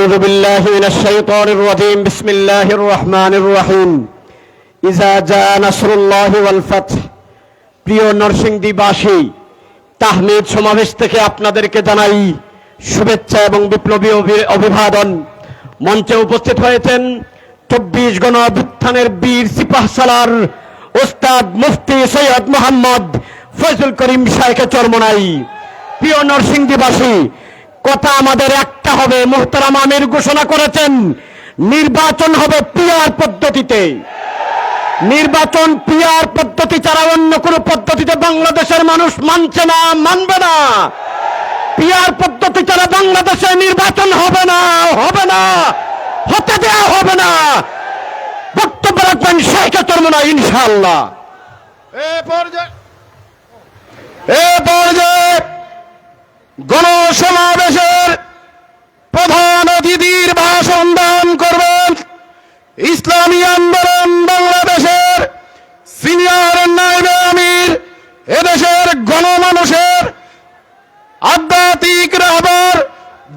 أعوذ بالله من الشيطان الرجيم بسم الله الرحمن الرحيم إذا جاء نصر الله والفتح প্রিয় নরসিংদীবাসী তাহমিদ সমাবেশ থেকে আপনাদেরকে জানাই শুভেচ্ছা এবং বিপ্লবী অভি- অভিবাদন মঞ্চে উপস্থিত হয়েছেন চব্বিশ গণ অভ্যুত্থানের বীর সিপাহ সালার ওস্তাদ মুফতি সৈয়দ মোহাম্মদ ফয়জুল করিম শাহেকে চরমনাই প্রিয় নরসিংদীবাসী কথা আমাদের একটা হবে মোহতারাম আমির ঘোষণা করেছেন নির্বাচন হবে পিয়ার পদ্ধতিতে। নির্বাচন পিয়ার পদ্ধতি ছাড়া অন্য কোনো পদ্ধতিতে বাংলাদেশের মানুষ মানছে না মানবে না। পিয়ার পদ্ধতি ছাড়া বাংলাদেশে নির্বাচন হবে না হবে না হতে দেওয়া হবে না। বক্তব্য রাখবেন শেখে চর্মনা ইনশাআল্লাহ। এ পর্যায়ে এ পর্যায়ে গণসমাবেশের প্রধান অতিথির ভাষণ দান করবেন ইসলামী আন্দোলন বাংলাদেশের সিনিয়র নাইবে আমির, এদেশের গণমানুষের আধ্যাত্মিক রাহবার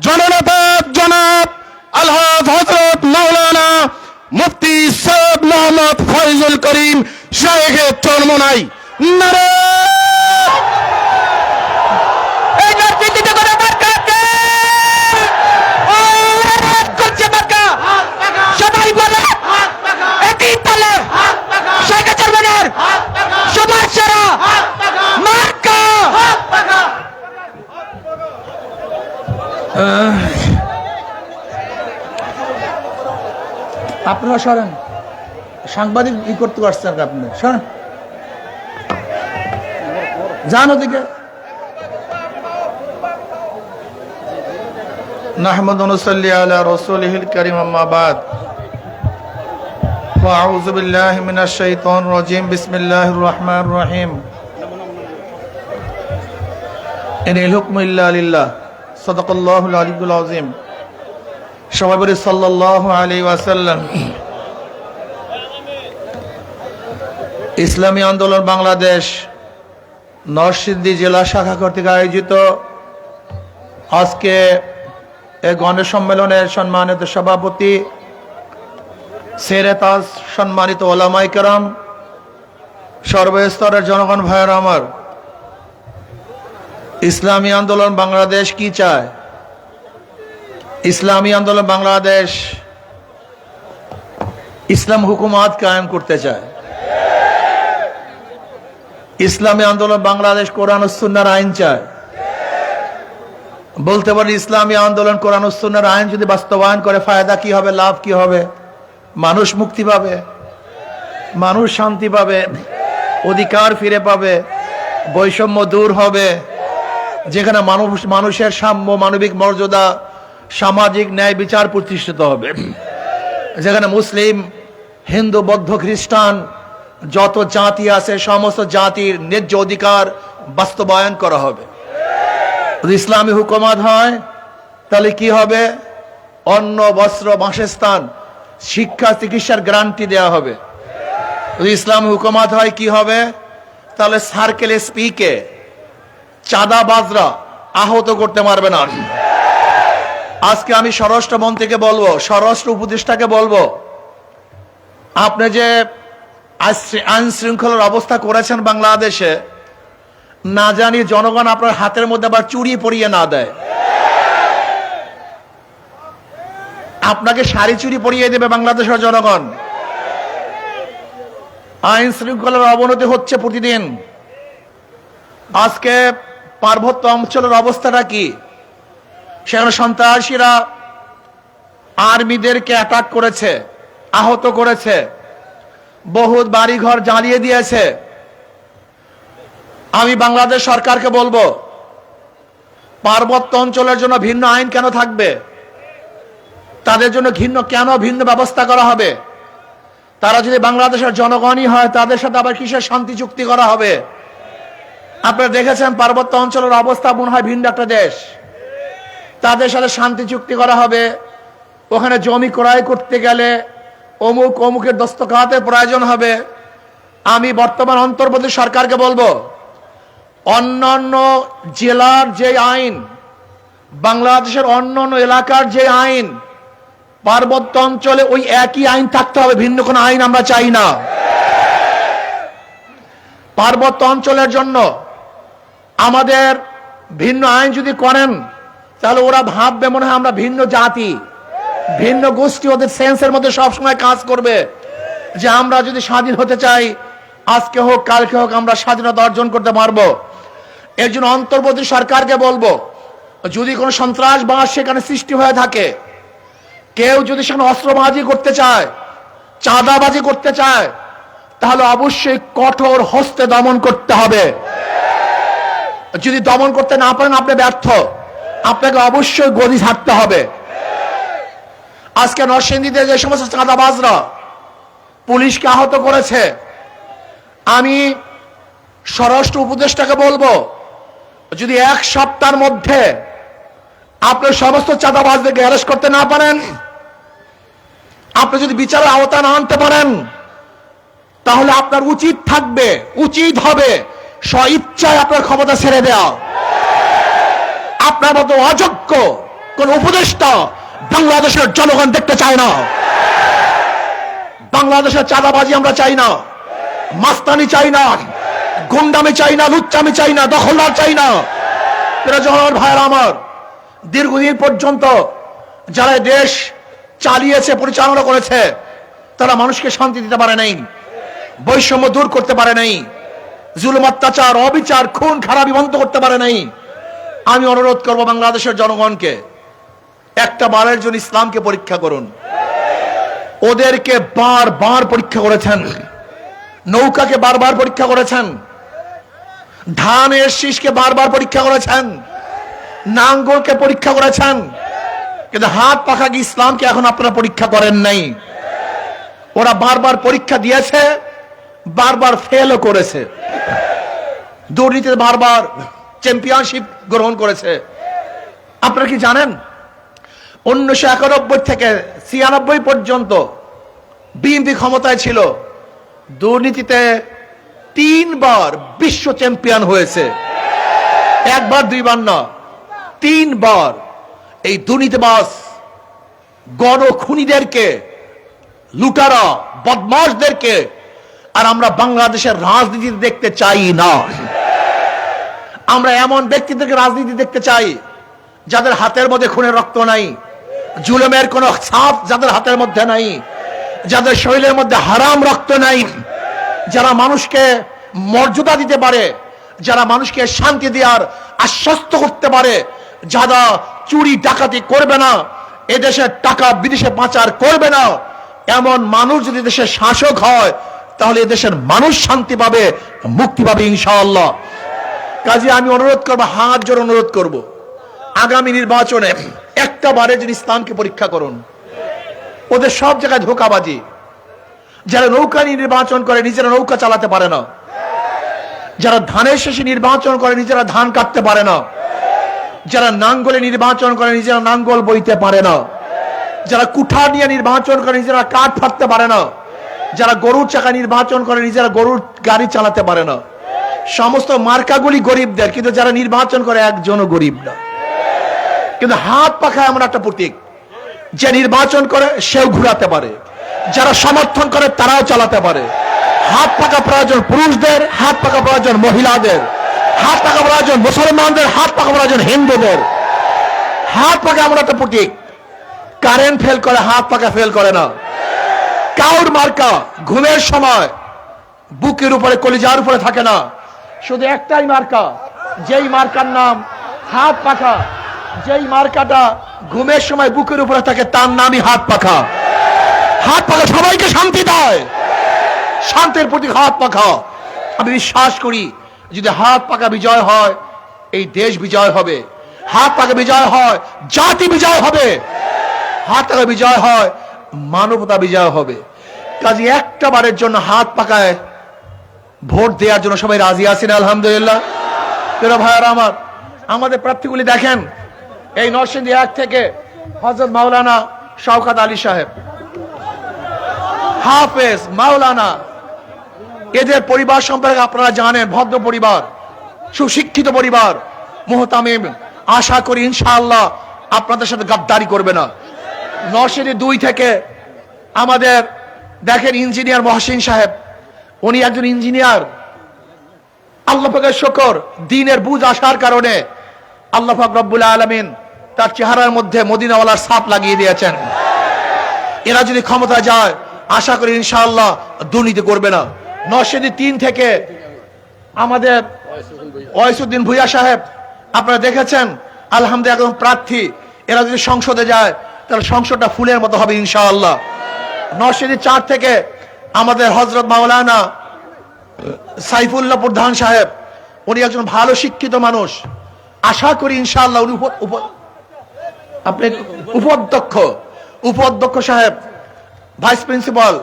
জননেতা জনাব আলহাজ হজরত মাওলানা মুফতি সৈয়দ মোহাম্মদ ফয়জুল করিম শাহেখের চরমনাই নারে এই নেতৃত্বে করে মার্কাকে অনুরোধ করছে মার্কা সবাই বলে একই তালে শেখ চেয়ারম্যানের সবার সেরা মার্কা আপনারা সরেন সাংবাদিক ই করতে পারছেন আপনি সরেন যান ওদিকে নাহমদ অনুসল্লি আলা রসুলহিল করিম আম্মাবাদ وأعوذ بالله من الشيطان الرجيم بسم الله الرحمن الرحيم إن الحكم إلا لله صدق الله العلي العظيم সবাই বলি ওয়াসাল্লাম। ইসলামী আন্দোলন বাংলাদেশ, নরসিংদী জেলা শাখা কর্তৃক আয়োজিত। আজকে এই গণেশ সম্মেলনের সম্মানিত সভাপতি, সেরেতাজ সম্মানিত ওলামাই কেরাম, সর্বস্তরের জনগণ ভাইয়ের আমার, ইসলামী আন্দোলন বাংলাদেশ কি চায়? ইসলামী আন্দোলন বাংলাদেশ ইসলাম হুকুমাত কায়েম করতে চায়। ইসলামী আন্দোলন বাংলাদেশ কোরআন ও আইন চায়। বলতে পারি ইসলামী আন্দোলন, কোরআন ও আইন যদি বাস্তবায়ন করে, ফায়দা কি হবে, লাভ কি হবে? মানুষ মুক্তি পাবে, মানুষ শান্তি পাবে, অধিকার ফিরে পাবে, বৈষম্য দূর হবে। যেখানে মানুষ, মানুষের সাম্য, মানবিক মর্যাদা সামাজিক ন্যায় বিচার প্রতিষ্ঠিত হবে। যেখানে মুসলিম, হিন্দু, বৌদ্ধ, খ্রিস্টান যত জাতি আছে, সমস্ত জাতির ন্যায্য অধিকার বাস্তবায়ন করা হবে। ইসলামী হুকুমাত হয়, তাহলে কি হবে? অন্ন, বস্ত্র, বাসস্থান, শিক্ষা, চিকিৎসার গ্যারান্টি দেওয়া হবে। ইসলামী হুকুমাত হয়, কি হবে? তাহলে সার্কেল এসপিকে চাঁদাবাজরা আহত করতে পারবে না। আজকে আমি স্বরাষ্ট্র মন্ত্রীকে বলব, স্বরাষ্ট্র উপদেষ্টাকে বলব, আপনি যে আইন শৃঙ্খলার অবস্থা করেছেন বাংলাদেশে, না জানি জনগণ আপনার হাতের মধ্যে আবার চুরি পরিয়ে না দেয়। আপনাকে শাড়ি চুরি পরিয়ে দেবে বাংলাদেশের জনগণ। আইন শৃঙ্খলার অবনতি হচ্ছে প্রতিদিন। আজকে পার্বত্য অঞ্চলের অবস্থাটা কি? সেখানে সন্ত্রাসীরা আর্মিদেরকে অ্যাটাক করেছে, আহত করেছে, বহুত বাড়িঘর জ্বালিয়ে দিয়েছে। আমি বাংলাদেশ সরকারকে বলব, পার্বত্য অঞ্চলের জন্য ভিন্ন আইন কেন থাকবে? তাদের জন্য ভিন্ন কেন ভিন্ন ব্যবস্থা করা হবে? তারা যদি বাংলাদেশের জনগণই হয়, তাদের সাথে আবার কিসের শান্তি চুক্তি করা হবে? আপনারা দেখেছেন পার্বত্য অঞ্চলের অবস্থা মনে হয় ভিন্ন একটা দেশ। তাদের সাথে শান্তি চুক্তি করা হবে। ওখানে জমি ক্রয় করতে গেলে অমুক অমুকের দস্তখাতের প্রয়োজন হবে। আমি বর্তমান অন্তর্বর্তী সরকারকে বলব, অন্যান্য জেলার যে আইন, বাংলাদেশের অন্য অন্য এলাকার যে আইন, পার্বত্য অঞ্চলে ওই একই আইন থাকতে হবে, ভিন্ন কোনো আইন আমরা চাই না। পার্বত্য অঞ্চলের জন্য আমাদের ভিন্ন আইন যদি করেন তাহলে ওরা ভাববে মনে হয় আমরা ভিন্ন জাতি। ভিন্ন গোষ্ঠী ওদের সেন্সের মধ্যে সবসময় কাজ করবে। যে আমরা যদি স্বাধীন হতে চাই, আজকে হোক, কালকে হোক, আমরা স্বাধীনতা অর্জন করতে পারব। এর জন্য অন্তর্বর্তী সরকারকে বলব, যদি কোনো সন্ত্রাসবাদ সেখানে সৃষ্টি হয়ে থাকে, কেউ যদি সেখানে অস্ত্রবাজি করতে চায়, চাঁদাবাজি করতে চায়, তাহলে অবশ্যই কঠোর হস্তে দমন করতে হবে। যদি দমন করতে না পারেন, আপনি ব্যর্থ। আপনাকে অবশ্যই গদি ছাড়তে হবে। আজকে নরসিংদীতে যে সমস্ত চাঁদাবাজরা পুলিশকে আহত করেছে, আমি স্বরাষ্ট্র উপদেষ্টাকে বলব, যদি এক সপ্তাহের মধ্যে আপনি সমস্ত চাঁদাবাজদেরকে অ্যারেস্ট করতে না পারেন, আপনি যদি বিচারের আওতা না আনতে পারেন, তাহলে আপনার উচিত থাকবে, উচিত হবে স্ব ইচ্ছায় আপনার ক্ষমতা ছেড়ে দেওয়া। আপনার মতো অযোগ্য কোন উপদেষ্টা বাংলাদেশের জনগণ দেখতে চায় না। বাংলাদেশের চাঁদাবাজি আমরা চাই না। মাস্তানি চাই না। গুন্ডামি চাই না, লুচ্চামি চাই না, দখলদার চাই না। জনগণ ভাইয়ের আমার, দীর্ঘদিন পর্যন্ত যারা দেশ চালিয়েছে, পরিচালনা করেছে, তারা মানুষকে শান্তি দিতে পারে নাই, বৈষম্য দূর করতে পারে নাই, জুলুম, অত্যাচার, অবিচার, খুন, খারাপি বন্ধ করতে পারে নাই। আমি অনুরোধ করব বাংলাদেশের জনগণকে, একটা বারের জন্য ইসলামকে পরীক্ষা করুন। ওদেরকে বার বার পরীক্ষা করেছেন। নৌকাকে বারবার পরীক্ষা করেছেন। ধানের শীষকে বারবার পরীক্ষা করেছেন। নাঙ্গলকে পরীক্ষা করেছেন। কিন্তু হাত পাখা কি ইসলামকে এখন আপনারা পরীক্ষা করেন নাই? ওরা বারবার পরীক্ষা দিয়েছে, বারবার ফেলও করেছে। দুর্নীতিতে বারবার চ্যাম্পিয়নশিপ গ্রহণ করেছে। আপনারা কি জানেন? উনিশশো একানব্বই থেকে ছিয়ানব্বই পর্যন্ত বিএনপি ক্ষমতায় ছিল। দুর্নীতিতে তিনবার বিশ্ব চ্যাম্পিয়ন হয়েছে। একবার, দুইবার না, তিনবার এই দুর্নীতিবাস গণ খুনিদেরকে লুটারা বদমাসদেরকে আর আমরা বাংলাদেশের রাজনীতি দেখতে চাই না। আমরা এমন ব্যক্তিদেরকে রাজনীতি দেখতে চাই, যাদের হাতের মধ্যে খুনের রক্ত নাই, জুলুমের কোন ছাপ যাদের হাতের মধ্যে নাই, যাদের শরীরের মধ্যে হারাম রক্ত নাই, যারা মানুষকে মর্যাদা দিতে পারে, যারা মানুষকে শান্তি দেওয়ার, আশ্বস্ত করতে পারে, যারা চুরি, ডাকাতি করবে না, এদেশের টাকা বিদেশে পাচার করবে না, এমন মানুষ যদি দেশের শাসক হয়, তাহলে এদেশের মানুষ শান্তি পাবে, মুক্তি পাবে ইনশাআল্লাহ। কাজে আমি অনুরোধ করব, হাত জোর অনুরোধ করব। আগামী নির্বাচনে একটা বারে যদি ইসলামকে পরীক্ষা করুন, ওদের সব জায়গায় ধোকাবাজি। যারা নৌকা নিয়ে নির্বাচন করে, নিজেরা নৌকা চালাতে পারে না। যারা ধানের শেষে নির্বাচন করে, নিজেরা ধান কাটতে পারে না। যারা নাঙ্গলে নির্বাচন করে, নিজেরা নাঙ্গল বইতে পারে না। যারা কুঠার নিয়ে নির্বাচন করে, নিজেরা কাঠ ফাটতে পারে না। যারা গরুর চাকা নির্বাচন করে, নিজেরা গরুর গাড়ি চালাতে পারে না। সমস্ত মার্কাগুলি গরিবদের, কিন্তু যারা নির্বাচন করে একজনও গরিব না। কিন্তু হাত পাখায় এমন একটা প্রতীক, যে নির্বাচন করে সেও ঘুরাতে পারে, যারা সমর্থন করে তারাও চালাতে পারে। হাত পাকা প্রয়োজন পুরুষদের, হাত পাকা প্রয়োজন মহিলাদের, হাত পাকা প্রয়োজন মুসলমানদের, হাত পাকা প্রয়োজন হিন্দুদের। হাত পাকা এমন একটা প্রতীক, কারেন্ট ফেল করে, হাত পাকা ফেল করে না। কাউর মার্কা ঘুমের সময় বুকের উপরে, কলিজার উপরে থাকে না। শুধু একটাই মার্কা, যেই মার্কার নাম হাত পাখা, যেই মার্কাটা ঘুমের সময় বুকের উপরে থাকে, তার নামই হাত পাখা। হাত পাখা সবাইকে শান্তি দেয়। শান্তির প্রতি হাত পাখা। আমি বিশ্বাস করি, যদি হাত পাকা বিজয় হয়, এই দেশ বিজয় হবে। হাত পাকা বিজয় হয়, জাতি বিজয় হবে। হাত পাকা বিজয় হয়, মানবতা বিজয় হবে। কাজে একটা বারের জন্য হাত পাকায় ভোট দেওয়ার জন্য সবাই রাজি আছেন, আলহামদুলিল্লাহ। তেরো ভাইয়ার আমার, আমাদের প্রার্থীগুলি দেখেন। এই নরসিংদী এক থেকে হজরত মাওলানা শওকাত আলী সাহেব, হাফেজ মাওলানা। এদের পরিবার সম্পর্কে আপনারা জানেন, ভদ্র পরিবার, সুশিক্ষিত পরিবার। মোহতামিম, আশা করি ইনশাআল্লাহ আপনাদের সাথে গাদ্দারি করবে না। নরসিংদী দুই থেকে আমাদের দেখেন ইঞ্জিনিয়ার মহসিন সাহেব উনি একজন ইঞ্জিনিয়ার। আল্লাহ পাকের শকর, দিনের বুঝ আসার কারণে আল্লাহ পাক রব্বুল আলমিন তার চেহারার মধ্যে মদিনাওয়ালার সাপ লাগিয়ে দিয়েছেন। এরা যদি ক্ষমতা যায়, আশা করি ইনশাআল্লাহ দুর্নীতি করবে না। নরসিংদী তিন থেকে আমাদের ওয়াইসুদ্দিন ভুইয়া সাহেব, আপনারা দেখেছেন, আলহামদুলিল্লাহ একদম প্রার্থী। এরা যদি সংসদে যায়, তাহলে সংসদটা ফুলের মতো হবে ইনশাআল্লাহ। নরসিংদী চার থেকে আমাদের হজরত মাওলানা সাইফুল্লাহ প্রধান সাহেব, উনি একজন ভালো শিক্ষিত মানুষ। আশা করি ইনশাআল্লাহ উনি আপনি উপাধ্যক্ষ। উপাধ্যক্ষ সাহেব, ভাইস প্রিন্সিপাল,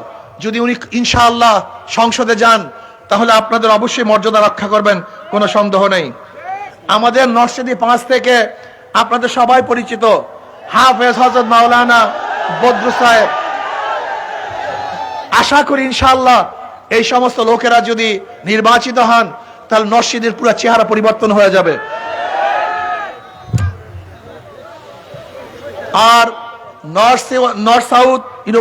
যদি উনি ইনশাআল্লাহ সংসদে যান, তাহলে আপনাদের অবশ্যই মর্যাদা রক্ষা করবেন, কোনো সন্দেহ নেই। আমাদের নরসিংদী পাঁচ থেকে আপনাদের সবাই পরিচিত, হাফেজ হজরত মাওলানা বদ্রু সাহেব। আশা করি ইনশাল্লাহ এই সমস্ত লোকেরা যদি নির্বাচিত হন, তাহলে নসিদের পুরো চেহারা পরিবর্তন হয়ে যাবে। আর নর্থ নর্থ সাউথ